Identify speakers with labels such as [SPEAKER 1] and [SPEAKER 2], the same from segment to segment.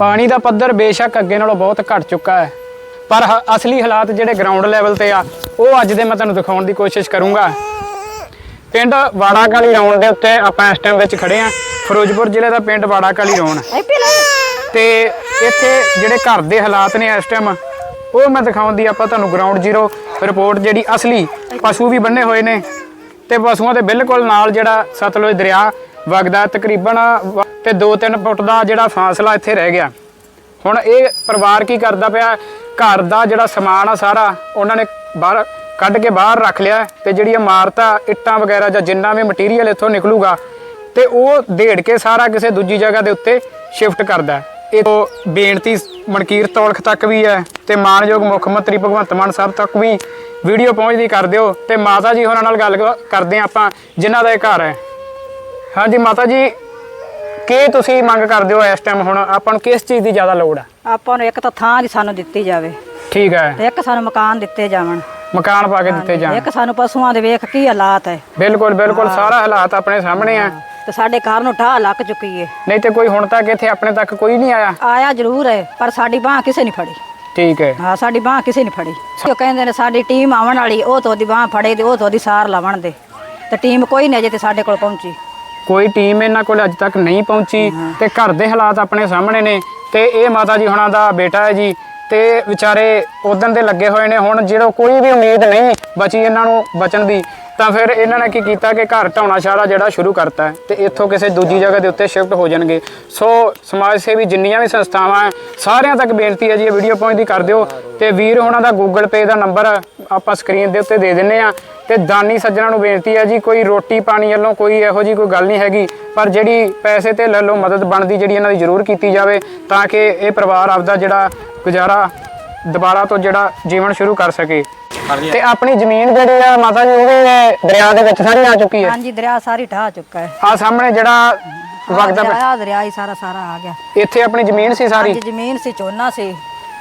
[SPEAKER 1] ਪਾਣੀ ਦਾ ਪੱਧਰ ਬੇਸ਼ੱਕ ਅੱਗੇ ਨਾਲੋਂ ਬਹੁਤ ਘਟ ਚੁੱਕਾ ਹੈ। ਪਰ ਹ- ਅਸਲੀ ਹਾਲਾਤ ਜਿਹੜੇ ਗਰਾਊਂਡ ਲੈਵਲ ਤੇ ਆ, ਉਹ ਅੱਜ ਦੇ ਮੈਂ ਤੁਹਾਨੂੰ ਦਿਖਾਉਣ ਦੀ ਕੋਸ਼ਿਸ਼ ਕਰੂੰਗਾ। ਪਿੰਡ ਵਾੜਾ ਕਾਲੀ ਰੌਣ ਦੇ ਉੱਤੇ ਆਪਾਂ ਇਸ ਟਾਈਮ ਵਿੱਚ ਖੜੇ ਆ ਫਿਰੋਜ਼ਪੁਰ ਜ਼ਿਲ੍ਹੇ ਦਾ ਪਿੰਡ ਵਾੜਾ ਕਾਲੀ ਰੌਣ ਤੇ ਇੱਥੇ ਜਿਹੜੇ ਘਰ ਦੇ ਹਾਲਾਤ ਨੇ ਇਸ ਟਾਈਮ ਉਹ ਮੈਂ ਦਿਖਾਉਣ ਦੀ ਆਪਾਂ ਤੁਹਾਨੂੰ ਗਰਾਊਂਡ ਜ਼ੀਰੋ ਰਿਪੋਰਟ ਜਿਹੜੀ ਅਸਲੀ ਪਸ਼ੂ ਵੀ ਬੰਨੇ ਹੋਏ ਨੇ। ਤੇ ਪਸ਼ੂਆਂ ਦੇ ਬਿਲਕੁਲ ਨਾਲ ਜਿਹੜਾ ਸਤਲੁਜ ਦਰਿਆ, ਵਗਦਾ ਤਕਰੀਬਨ ਵ- ਤੇ 2-3 ਫੁੱਟ ਦਾ ਜਿਹੜਾ ਫਾਸਲਾ ਇੱਥੇ ਰਹਿ ਗਿਆ। ਹੁਣ ਇਹ ਪਰਿਵਾਰ ਕੀ ਕਰਦਾ ਪਿਆ? ਘਰ ਦਾ ਜਿਹੜਾ ਸਮਾਨ ਆ ਸਾਰਾ, ਉਹਨਾਂ ਨੇ ਬਾਹਰ ਕੱਢ ਕੇ ਬਾਹਰ ਰੱਖ ਲਿਆ ਤੇ ਜਿਹੜੀ ਇਮਾਰਤਾਂ, ਇੱਟਾਂ ਵਗੈਰਾ ਜਾਂ ਜਿੰਨਾ ਵੀ ਮਟੀਰੀਅਲ ਇੱਥੋਂ ਨਿਕਲੂਗਾ ਤੇ ਉਹ ਢੇੜ ਕੇ ਸਾਰਾ ਕਿਸੇ ਦੂਜੀ ਜਗ੍ਹਾ ਦੇ ਉੱਤੇ ਸ਼ਿਫਟ ਕਰਦਾ ਇਹ ਤੋਂ ਬੇਨਤੀ ਮਨਕੀਰ ਤੌਲਖ ਤੱਕ ਵੀ ਹੈ ਤੇ ਮਾਨਯੋਗ ਮੁੱਖ ਮੰਤਰੀ ਭਗਵੰਤ ਮਾਨ ਸਾਹਿਬ ਤੱਕ ਵੀ ਵੀਡੀਓ ਪਹੁੰਚਦੀ ਕਰ ਦਿਓ ਤੇ ਮਾਤਾ ਜੀ ਹੋਰਾਂ ਨਾਲ ਗੱਲ ਕਰਦੇ ਹਾਂ ਆਪਾਂ, ਜਿਨ੍ਹਾਂ ਦਾ ਇਹ ਘਰ ਹੈ। ਹਾਂਜੀ, ਮਾਤਾ ਜੀ ਕੀ ਤੁਸੀਂ ਮੰਗ ਕਰਦੇ ਹੋ ਇਸ ਟਾਈਮ ਹੁਣ ਆਪਾਂ ਨੂੰ ਕਿਸ ਚੀਜ਼ ਦੀ ਜ਼ਿਆਦਾ ਲੋੜ ਹੈ
[SPEAKER 2] ਆਪਾਂ ਨੂੰ ਇੱਕ ਤਾਂ ਥਾਂ ਦੀ ਸਾਨੂੰ ਦਿੱਤੀ ਜਾਵੇ।
[SPEAKER 1] ਠੀਕ ਹੈ।
[SPEAKER 2] ਤੇ ਇੱਕ ਸਾਨੂੰ ਮਕਾਨ ਦਿੱਤੇ ਜਾਵਣ।
[SPEAKER 1] ਮਕਾਨ ਪਾ ਕੇ ਦਿੱਤੇ ਜਾਣ।
[SPEAKER 2] ਇੱਕ ਸਾਨੂੰ ਪਸ਼ੂਆਂ ਦੇ ਵੇਖ ਕੀ ਹਾਲਾਤ ਹੈ।
[SPEAKER 1] ਬਿਲਕੁਲ ਬਿਲਕੁਲ ਸਾਰਾ ਹਾਲਾਤ ਆਪਣੇ ਸਾਹਮਣੇ ਆ।
[SPEAKER 2] ਤੇ ਸਾਡੇ ਘਰ ਨੂੰ ਢਾਹ ਲੱਗ ਚੁੱਕੀ ਏ।
[SPEAKER 1] ਨਹੀਂ ਤੇ ਕੋਈ ਹੁਣ ਤੱਕ ਇੱਥੇ ਆਪਣੇ ਤੱਕ ਕੋਈ ਨਹੀਂ ਆਇਆ?
[SPEAKER 2] ਆਇਆ ਜ਼ਰੂਰ ਹੈ ਪਰ ਸਾਡੀ ਬਾਹ ਕਿਸੇ ਨਹੀਂ ਫੜੀ।
[SPEAKER 1] ਠੀਕ ਹੈ।
[SPEAKER 2] ਹਾਂ ਸਾਡੀ ਬਾਹ ਕਿਸੇ ਨਹੀਂ ਫੜੀ। ਉਹ ਕਹਿੰਦੇ ਨੇ ਸਾਡੀ ਟੀਮ ਆਉਣ ਵਾਲੀ ਉਹ ਤੋਂ ਦੀ ਬਾਹ ਫੜੇ ਤੇ ਉਹ ਤੋਂ ਦੀ ਸਾਰ ਲਾਵਣ ਦੇ। ਤੇ ਟੀਮ ਕੋਈ ਨਹੀਂ ਅਜੇ ਤੇ ਸਾਡੇ ਕੋਲ ਪਹੁੰਚੀ।
[SPEAKER 1] ਕੋਈ ਟੀਮ ਇਹਨਾਂ ਕੋਲ ਅੱਜ ਤੱਕ ਨਹੀਂ ਪਹੁੰਚੀ ਤੇ ਘਰ ਦੇ ਹਾਲਾਤ ਆਪਣੇ ਸਾਹਮਣੇ ਨੇ ਤੇ ਇਹ ਮਾਤਾ ਜੀ ਹੁਣਾਂ ਦਾ ਬੇਟਾ ਹੈ ਜੀ ਤੇ ਵਿਚਾਰੇ ਉਦੋਂ ਦੇ ਲੱਗੇ ਹੋਏ ਨੇ ਹੁਣ ਜਿਹੜਾ ਕੋਈ ਵੀ ਉਮੀਦ ਨਹੀਂ ਬਚੀ ਇਹਨਾਂ ਨੂੰ ਬਚਣ ਦੀ ਤਾਂ ਫਿਰ ਇਹਨਾਂ ਨੇ ਕੀ ਕੀਤਾ ਕਿ ਘਰ ਢਾਉਣਾ ਸ਼ਾਰਾ ਜਿਹੜਾ ਸ਼ੁਰੂ ਕਰਤਾ ਹੈ ਤੇ ਇੱਥੋਂ ਕਿਸੇ ਦੂਜੀ ਜਗ੍ਹਾ ਦੇ ਉੱਤੇ ਸ਼ਿਫਟ ਹੋ ਜਾਣਗੇ। ਸੋ ਸਮਾਜ ਸੇਵੀ ਜਿੰਨੀਆਂ ਵੀ ਸੰਸਥਾਵਾਂ ਹੈ, ਸਾਰਿਆਂ ਤੱਕ ਬੇਨਤੀ ਹੈ ਜੀ, ਇਹ ਵੀਡੀਓ ਪਹੁੰਚਦੀ ਕਰ ਦਿਓ। ਤੇ ਵੀਰ ਹੋਣਾ ਦਾ ਗੂਗਲ ਪੇ ਦਾ ਨੰਬਰ ਆਪਾਂ ਸਕਰੀਨ ਦੇ ਉੱਤੇ ਦੇ ਦਿੰਨੇ ਆ ਤੇ ਦਾਨੀ ਸੱਜਣਾ ਨੂੰ ਬੇਨਤੀ ਹੈ ਜੀ, ਕੋਈ ਰੋਟੀ ਪਾਣੀ ਵੱਲੋਂ ਕੋਈ ਇਹੋ ਜੀ ਕੋਈ ਗੱਲ ਨਹੀਂ ਹੈਗੀ, ਪਰ ਜਿਹੜੀ ਪੈਸੇ ਤੇ ਲੈ ਲਓ, ਮਦਦ ਬਣਦੀ ਜਿਹੜੀ ਇਹਨਾਂ ਦੀ ਜ਼ਰੂਰ ਕੀਤੀ ਜਾਵੇ, ਤਾਂ ਕਿ ਇਹ ਪਰਿਵਾਰ ਆਪਦਾ ਜਿਹੜਾ ਗੁਜ਼ਾਰਾ ਦੁਬਾਰਾ ਤੋਂ ਜਿਹੜਾ ਜੀਵਨ ਸ਼ੁਰੂ ਕਰ ਸਕੇ। ਤੇ ਆਪਣੀ ਜ਼ਮੀਨ ਜਿਹੜੀ ਆ ਮਾਤਾ ਜੀ ਉਹ ਵੀ ਦਰਿਆ ਦੇ ਵਿੱਚ ਸਾਰੀ ਆ ਚੁੱਕੀ ਹੈ।
[SPEAKER 2] ਹਾਂਜੀ ਦਰਿਆ ਸਾਰੀ ਢਾਹ ਚੁੱਕਾ ਹੈ।
[SPEAKER 1] ਆ ਸਾਹਮਣੇ ਜਿਹੜਾ ਵਗਦਾ ਪਿਆ-
[SPEAKER 2] ਦਰਿਆ ਦਰਿਆ ਹੀ ਸਾਰਾ ਸਾਰਾ ਆ ਗਿਆ।
[SPEAKER 1] ਇੱਥੇ ਆਪਣੀ ਜ਼ਮੀਨ ਸੀ ਸਾਰੀ?
[SPEAKER 2] ਜ਼ਮੀਨ ਸੀ ਝੋਨਾ ਸੀ।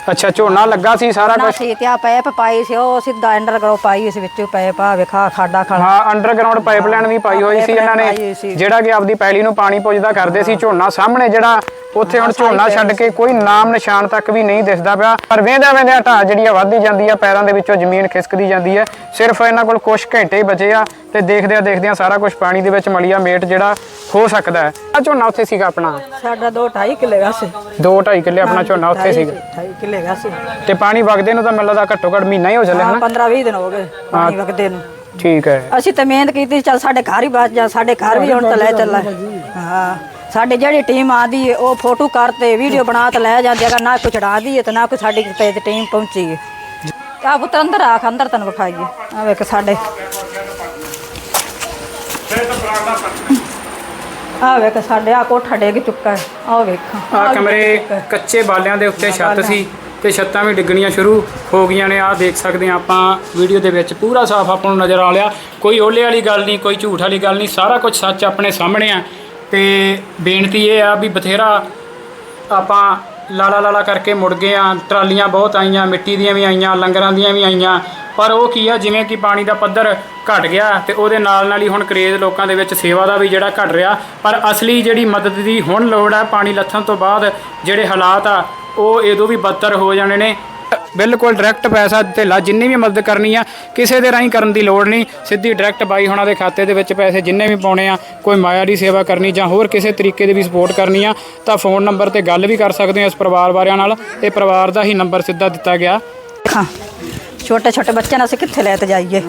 [SPEAKER 1] ਅੱਛਾ ਝੋਨਾ ਲੱਗਾ ਸੀ ਸਾਰਾ
[SPEAKER 2] ਨਾ
[SPEAKER 1] ਕੁਝ
[SPEAKER 2] ਸੀ ਤੇ ਆ ਪੈਪ ਪਾਈ ਸੀ ਉਹ ਸਿੱਧਾ ਅੰਡਰਗਰਾਉਂਡ ਪਾਈ ਇਸ ਵਿੱਚੋਂ ਪੈਪ ਆ ਵੇਖਾ ਖਾਡਾ ਖਾੜਾ।
[SPEAKER 1] ਹਾਂ ਅੰਡਰਗਰਾਉਂਡ ਪਾਈਪਲਾਈਨ ਵੀ ਪਾਈ ਹੋਈ ਸੀ ਇਹਨਾਂ ਨੇ।
[SPEAKER 2] ਸੀ।
[SPEAKER 1] ਜਿਹੜਾ ਕਿ ਆਪਦੀ ਪੈਲੀ ਨੂੰ ਪਾਣੀ ਪੁੱਜਦਾ ਕਰਦੇ ਸੀ ਝੋਨਾ ਸਾਹਮਣੇ ਜਿਹੜਾ ਉੱਥੇ ਹੁਣ ਝੋਨਾ ਛੱਡ ਕੇ ਕੋਈ ਨਾਮ ਨਿਸ਼ਾਨ ਤੱਕ ਵੀ ਨਹੀਂ ਦਿਸਦਾ ਪਿਆ। ਪਰ ਵੇਂਦਾ ਵੇਂਦਾ ਢਾਹ ਜਿਹੜੀ ਆ ਵੱਧਦੀ ਜਾਂਦੀ ਆ ਪੈਰਾਂ ਦੇ ਵਿੱਚੋਂ ਜ਼ਮੀਨ ਖਿਸਕਦੀ ਜਾਂਦੀ ਹੈ ਸਿਰਫ ਇਹਨਾਂ ਕੋਲ ਕੁਝ ਘੰਟੇ ਹੀ ਬਚੇ ਆ ਤੇ ਦੇਖਦਿਆਂ ਦੇਖਦਿਆਂ ਸਾਰਾ ਕੁਝ ਪਾਣੀ ਦੇ ਵਿੱਚ ਮਲੀਆ ਮੇਟ ਜਿਹੜਾ ਹੋ ਸਕਦਾ ਹੈ। ਆ ਝੋਨਾ ਉੱਥੇ ਸੀਗਾ ਆਪਣਾ?
[SPEAKER 2] ਸਾਡਾ 2 2.5 ਕਿੱਲੇ ਗਾ ਸੀ।
[SPEAKER 1] 2 2.5 ਕਿੱਲੇ ਆਪਣਾ ਝੋਨਾ ਉੱਥੇ ਸੀਗਾ।
[SPEAKER 2] 2.5 ਕਿੱਲੇ ਗਾ ਸੀ।
[SPEAKER 1] ਤੇ ਪਾਣੀ ਵਗਦੇ ਨੂੰ ਤਾਂ ਮੈਨੂੰ ਲੱਗਦਾ ਘੱਟੋ ਘੱਟ ਮਹੀਨਾ ਹੀ ਹੋ ਚੱਲਿਆ
[SPEAKER 2] ਹਾਂ
[SPEAKER 1] ਹਨਾ?
[SPEAKER 2] 15 20 ਦਿਨ ਹੋ ਗਏ ਪਾਣੀ ਵਗਦੇ ਨੂੰ।
[SPEAKER 1] ਠੀਕ ਹੈ।
[SPEAKER 2] ਅਸੀਂ ਤਾਂ ਮਿਹਨਤ ਕੀਤੀ ਚੱਲ ਸਾਡੇ ਘਰ ਹੀ ਬਚ ਜਾ ਸਾਡੇ ਘਰ ਵੀ ਹੁਣ ਤਾਂ ਲੈ ਚੱਲਾ ਹਾਂ। ਸਾਡੇ ਜਿਹੜੀ ਟੀਮ ਆਦੀ ਉਹ ਫੋਟੋ ਕਰਤੇ ਵੀਡੀਓ ਬਣਾ ਤੇ ਲੈ ਜਾਂਦੀ ਅਗਰ ਨਾ ਕੋਈ ਚੜਾ ਦੀ ਹੈ ਤੇ ਨਾ ਕੋਈ ਸਾਡੀ ਤੇ ਟੀਮ ਪਹੁੰਚੀ ਹੈ ਆ ਪੁੱਤ ਅੰਦਰ ਆਖ ਅੰਦਰ ਤੈਨੂੰ ਵਿਖਾਈਏ। ਆ ਵੇਖ ਸਾਡੇ। ਆ ਵੇਖ ਸਾਡੇ ਆ ਕੋਠਾ ਡਿੱਗ ਚੁੱਕਾ ਹੈ। ਆ ਵੇਖ।
[SPEAKER 1] ਆ ਕਮਰੇ ਕੱਚੇ ਬਾਲਿਆਂ ਦੇ ਉੱਤੇ ਛੱਤ ਸੀ ਤੇ ਛੱਤਾਂ ਵੀ ਡਿੱਗਣੀਆਂ ਸ਼ੁਰੂ ਹੋ ਗਈਆਂ ਨੇ। ਆ ਦੇਖ ਸਕਦੇ ਆ ਆਪਾਂ ਵੀਡੀਓ ਦੇ ਵਿੱਚ ਪੂਰਾ ਸਾਫ਼ ਆਪਾਂ ਨੂੰ ਨਜ਼ਰ ਆ ਲਿਆ ਕੋਈ ਓਲੇ ਵਾਲੀ ਗੱਲ ਨਹੀਂ ਕੋਈ ਝੂਠ ਵਾਲੀ ਗੱਲ ਨਹੀਂ ਸਾਰਾ ਕੁਝ ਸੱਚ ਆਪਣੇ ਸਾਹਮਣੇ ਆ। ਤੇ ਬੇਨਤੀ ਇਹ ਆ ਵੀ ਬਥੇਰਾ ਆਪਾਂ ਲਾਲਾ ਲਾਲਾ ਕਰਕੇ ਮੁੜ ਗਏ ਆ। ਟਰਾਲੀਆਂ ਬਹੁਤ ਆਈਆਂ ਮਿੱਟੀ ਦੀਆਂ ਵੀ ਆਈਆਂ ਲੰਗਰਾਂ ਦੀਆਂ ਵੀ ਆਈਆਂ। ਪਰ ਉਹ ਕੀ ਆ, ਜਿਵੇਂ ਕਿ ਪਾਣੀ ਦਾ ਪੱਧਰ ਘਟ ਗਿਆ ਤੇ ਉਹਦੇ ਨਾਲ ਨਾਲ ਹੀ ਹੁਣ ਕਰੇਜ਼ ਲੋਕਾਂ ਦੇ ਵਿੱਚ ਸੇਵਾ ਦਾ ਵੀ ਜਿਹੜਾ ਘਟ ਰਿਹਾ। ਪਰ ਅਸਲੀ ਜਿਹੜੀ ਮਦਦ ਦੀ ਹੁਣ ਲੋੜ ਆ, ਪਾਣੀ ਲੱਥਣ ਤੋਂ ਬਾਅਦ ਜਿਹੜੇ ਹਾਲਾਤ ਆ, ਉਹ ਇਹਦੋਂ ਵੀ ਬਦਤਰ ਹੋ ਜਾਣੇ ਨੇ। ਬਿਲਕੁਲ ਡਾਇਰੈਕਟ ਪੈਸਾ ਧੇਲਾ ਜਿੰਨੀ ਵੀ ਮਦਦ ਕਰਨੀ ਆ, ਕਿਸੇ ਦੇ ਰਾਹੀਂ ਕਰਨ ਦੀ ਲੋੜ ਨਹੀਂ। ਸਿੱਧੀ ਡਾਇਰੈਕਟ ਬਾਈ ਹੋਣਾ ਦੇ ਖਾਤੇ ਦੇ ਵਿੱਚ ਪੈਸੇ ਜਿੰਨੇ ਵੀ ਪਾਉਣੇ ਆ, ਕੋਈ ਮਾਇਆ ਦੀ ਸੇਵਾ ਕਰਨੀ ਜਾਂ ਹੋਰ ਕਿਸੇ ਤਰੀਕੇ ਦੀ ਵੀ ਸਪੋਰਟ ਕਰਨੀ ਆ, ਤਾਂ ਫੋਨ ਨੰਬਰ ਤੇ ਗੱਲ ਵੀ ਕਰ ਸਕਦੇ ਹੋ ਇਸ ਪਰਿਵਾਰ ਵਾਲਿਆਂ ਨਾਲ। ਇਹ ਪਰਿਵਾਰ ਦਾ ਹੀ ਨੰਬਰ ਸਿੱਧਾ ਦਿੱਤਾ ਗਿਆ।
[SPEAKER 2] ਹਾਂ। ਛੋਟੇ ਛੋਟੇ ਬੱਚਿਆਂ ਨੂੰ ਅਸੀਂ ਕਿੱਥੇ ਲੈ ਤੇ ਜਾਈਏ?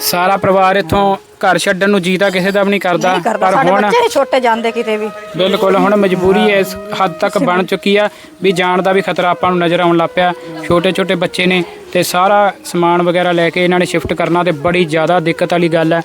[SPEAKER 1] ਸਾਰਾ ਪਰਿਵਾਰ ਇੱਥੋਂ ਘਰ ਛੱਡਣ ਨੂੰ ਜੀਤਾ ਕਿਸੇ ਦਾ ਵੀ ਨਹੀਂ ਕਰਦਾ
[SPEAKER 2] ਨਹੀਂ ਕਰਦਾ।
[SPEAKER 1] ਪਰ
[SPEAKER 2] ਸਾਡੇ
[SPEAKER 1] ਹੁਣ
[SPEAKER 2] ਬੱਚੇ ਛੋਟੇ ਜਾਂਦੇ ਕਿਤੇ ਵੀ।
[SPEAKER 1] ਬਿਲਕੁਲ ਹੁਣ ਮਜਬੂਰੀ ਇਸ ਹੱਦ ਤੱਕ ਬਣ ਚੁੱਕੀ ਆ ਵੀ ਜਾਣ ਦਾ ਵੀ ਖਤਰਾ ਆਪਾਂ ਨੂੰ ਨਜ਼ਰ ਆਉਣ ਲੱਗ ਪਿਆ। ਛੋਟੇ ਛੋਟੇ ਬੱਚੇ ਨੇ ਤੇ ਸਾਰਾ ਸਮਾਨ ਵਗੈਰਾ ਲੈ ਕੇ ਇਹਨਾਂ ਨੇ ਸ਼ਿਫਟ ਕਰਨਾ ਤੇ ਬੜੀ ਜ਼ਿਆਦਾ ਦਿੱਕਤ ਵਾਲੀ ਗੱਲ ਹੈ।